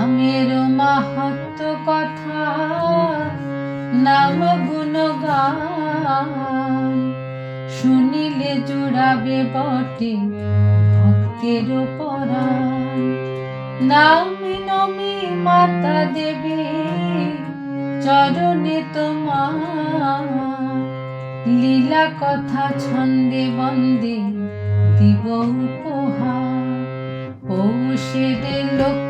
নামের মাহাত্ম কথা, নাম গুণগান। শুনিলে জুড়াবে বটে ভক্তের পরাণ। নামি নমি মাতা দেবী, চরণে তোমার। লীলা কথা ছন্দে বন্দে, দিব উপহার। পৌষের লক্ষ্মী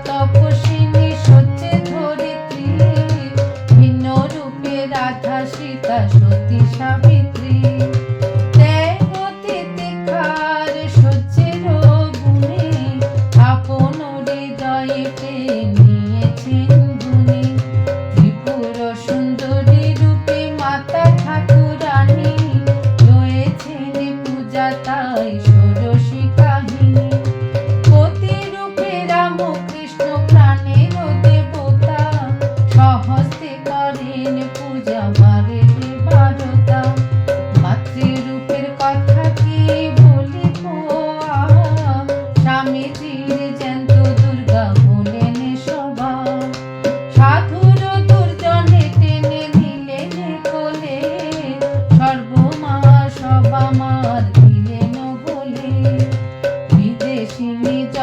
রূপা তপস্বিনী সত্যে ধরিত্রী ভিন্ন রূপে রাধা সীতা সতী সাবিত্রী।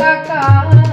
মিশে